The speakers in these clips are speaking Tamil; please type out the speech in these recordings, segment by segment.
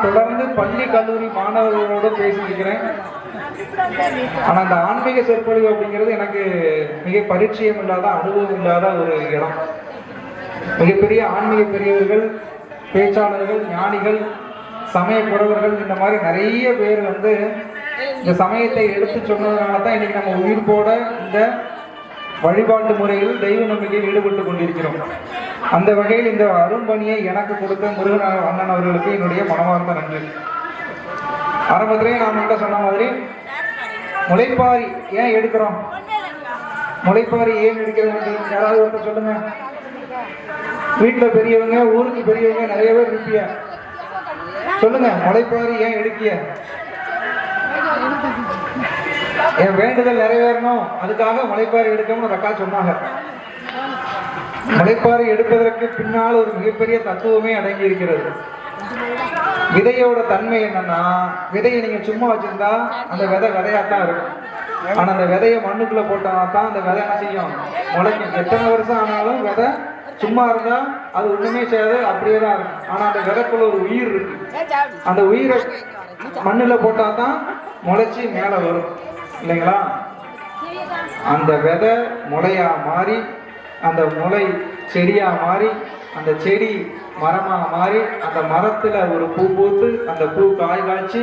நான் தொடர்ந்து பள்ளி கல்லூரி மாணவர்களோட பேசியிருக்கிறேன். ஆனால் அந்த ஆன்மீக சொற்பொழிவு அப்படிங்கிறது எனக்கு மிக பரிச்சயம் இல்லாத அனுபவம் இல்லாத ஒரு இடம். மிகப்பெரிய ஆன்மீக பெரியவர்கள் பேச்சாளர்கள் ஞானிகள் சமய புறவர்கள் இந்த மாதிரி நிறைய பேர் வந்து இந்த சமயத்தை எடுத்து சொன்னதுனால தான் இன்னைக்கு நம்ம உயிர் போட இந்த வழிபாட்டு முறையில் தெய்வ நம்பிக்கையில் ஈடுபட்டு கொண்டிருக்கிறோம். அந்த வகையில் இந்த அரும்பணியை எனக்கு கொடுத்த முருகன் அண்ணன் அவர்களுக்கு என்னுடைய மனமார்ந்த நன்றி. ஆரம்பத்திலே நான் உங்கள்கிட்ட சொன்ன மாதிரி முளைப்பாரி ஏன் எடுக்கிறோம்? முளைப்பாரி ஏன் எடுக்கிறது யாராவது ஒருத்தர் சொல்லுங்க. வீட்டுல பெரியவங்க ஊருக்கு பெரியவங்க நிறைய பேர் இருப்பிய. சொல்லுங்க முளைப்பாரி ஏன் எடுக்கிய? என் வேண்டுதல் நிறைவேறணும். அதுக்காக முளைப்பாறு எடுக்கணும்னு ஒரு அக்கா சொன்னாங்க. முளைப்பாரி எடுப்பதற்கு பின்னால் ஒரு மிகப்பெரிய தத்துவமே அடங்கி இருக்கிறது. விதையோட தன்மை என்னன்னா விதையை நீங்க சும்மா வச்சிருந்தா அந்த விதை விதையாத்தான் இருக்கும். ஆனா அந்த விதையை மண்ணுக்குள்ள போட்டோம்னா தான் அந்த விதை என்ன செய்யும்? முளைக்கும். எத்தனை வருஷம் ஆனாலும் விதை சும்மா இருந்தா அது ஒண்ணுமே செய்யாது அப்படியே தான் இருக்கும். ஆனா அந்த விதைக்குள்ள ஒரு உயிர் இருக்கு. அந்த உயிரை மண்ணுல போட்டா தான் முளைச்சி மேல வரும். இல்லைங்களா? அந்த விதை முளையாக மாறி அந்த முளை செடியாக மாறி அந்த செடி மரமாக மாறி அந்த மரத்தில் ஒரு பூ பூத்து அந்த பூ காய் காய்ச்சி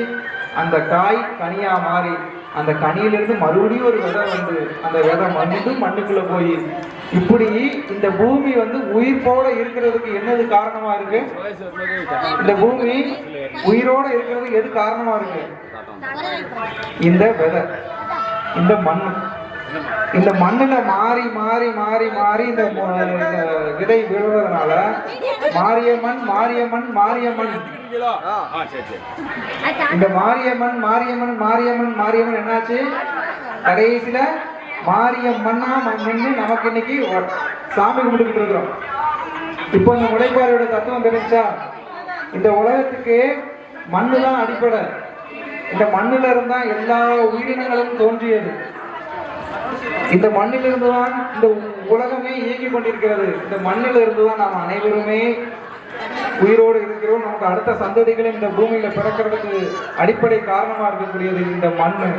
அந்த காய் கனியாக மாறி அந்த கனியிலிருந்து மறுபடியும் ஒரு விதை வந்து அந்த விதை மண்ணு மண்ணுக்குள்ளே போய் இப்படி இந்த பூமி வந்து உயிர் இருக்கிறதுக்கு என்னது காரணமா இருக்கு? இந்த பூமி உயிரோட இருக்கிறதுக்கு எது காரணமா இருக்கு? இந்த விதை இந்த மண் இந்த மண்ணுல மாறி மாறி மாறி மாறி இந்த மு- விதை விழுறதுனால மாறிய மண் மாறிய மண் மாறிய மண் இந்த மாரியம்மன் மாரியம்மன் மாரியம்மன் மாரியம்மன் என்னாச்சு? கடைசியில மாரியம்மன்னா மண்ணு நமக்கு இன்னைக்கு சாமி கும்பிட்டுக்கிட்டு இருக்கிறோம். இப்போ இந்த முளைப்பாறையோட தத்துவம் தெரிஞ்சா இந்த உலகத்துக்கு மண்ணு தான் அடிப்படை. இந்த மண்ணில இருந்தா எல்லா உயிரினங்களும் தோன்றியது. இந்த மண்ணிலிருந்து தான் இந்த உலகமே இயங்கி கொண்டிருக்கிறது. இந்த மண்ணில் இருந்து தான் நாம் அனைவருமே உயிரோடு இருக்கிறோம். நமக்கு அடுத்த சந்ததிகளை இந்த பூமியில பிறக்கிறதுக்கு அடிப்படை காரணமா இருக்கக்கூடியது இந்த மண்ணு.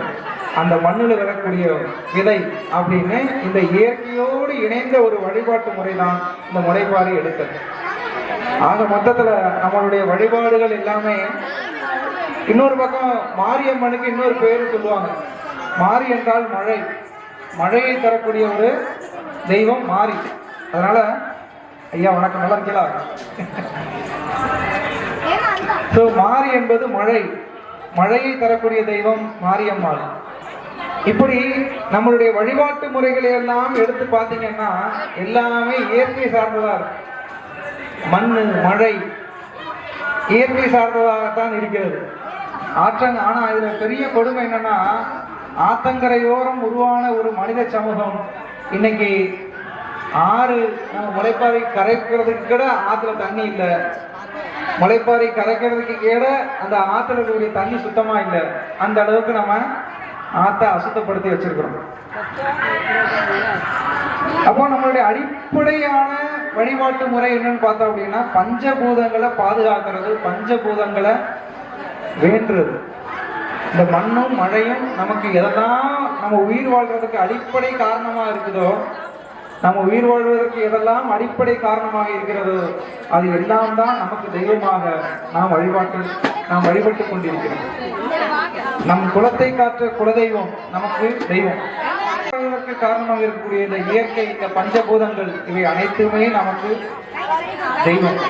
அந்த மண்ணில் வரக்கூடிய விதை அப்படின்னு இந்த இயற்கையோடு இணைந்த ஒரு வழிபாட்டு முறை தான் இந்த முறைப்பாடு எடுத்தது. ஆக மொத்தத்துல நம்மளுடைய வழிபாடுகள் எல்லாமே இன்னொரு பக்கம் மாரியம்மனுக்கு இன்னொரு பேர் சொல்லுவாங்க. மாரி என்றால் மழை. மழையை தரக்கூடிய ஒரு தெய்வம் மாறி அதனால ஐயா வணக்கம். நல்லா இருக்கீங்களா? ஸோ மாறி என்பது மழை. மழையை தரக்கூடிய தெய்வம் மாரியம்மாள் இப்படி நம்மளுடைய வழிபாட்டு முறைகளை எல்லாம் எடுத்து பார்த்தீங்கன்னா எல்லாமே இயற்கை சார்ந்ததா இருக்கும் மண் மழை இயற்கை சார்ந்ததாகத்தான் இருக்கிறது. ஆற்றங்க ஆனா இதுல பெரிய கொடுமை என்னன்னா ஆத்தங்கரையோரம் உருவான ஒரு மனித சமூகம். இன்னைக்கு ஆறு நம்ம முளைப்பாறை கரைக்கிறதுக்கு கூட ஆத்துல தண்ணி இல்லை. முளைப்பாறை கரைக்கிறதுக்கு கூட அந்த ஆத்துல இருக்கக்கூடிய தண்ணி சுத்தமா இல்லை. அந்த அளவுக்கு நம்ம ஆற்றை அசுத்தப்படுத்தி வச்சிருக்கிறோம். அப்போ நம்மளுடைய அடிப்படையான வழிபாட்டு முறை என்னன்னு பார்த்தோம் அப்படின்னா பஞ்சபூதங்களை பாதுகாக்கிறது பஞ்சபூதங்களை வேண்டுறது. இந்த மண்ணும் மழையும் நமக்கு எதெல்லாம் நம்ம உயிர் வாழ்றதுக்கு அடிப்படை காரணமாக இருக்குதோ நம்ம உயிர் வாழ்வதற்கு எதெல்லாம் அடிப்படை காரணமாக இருக்கிறதோ அது எல்லாம் தான் நமக்கு தெய்வமாக நாம் வழிபாட்டு நாம் வழிபட்டு கொண்டிருக்கிறோம். நம் குலத்தை காற்ற குலதெய்வம் நமக்கு தெய்வம். காரணமாக இருக்கக்கூடிய இந்த இயற்கை இந்த பஞ்சபூதங்கள் இவை அனைத்துமே நமக்கு தெய்வம்.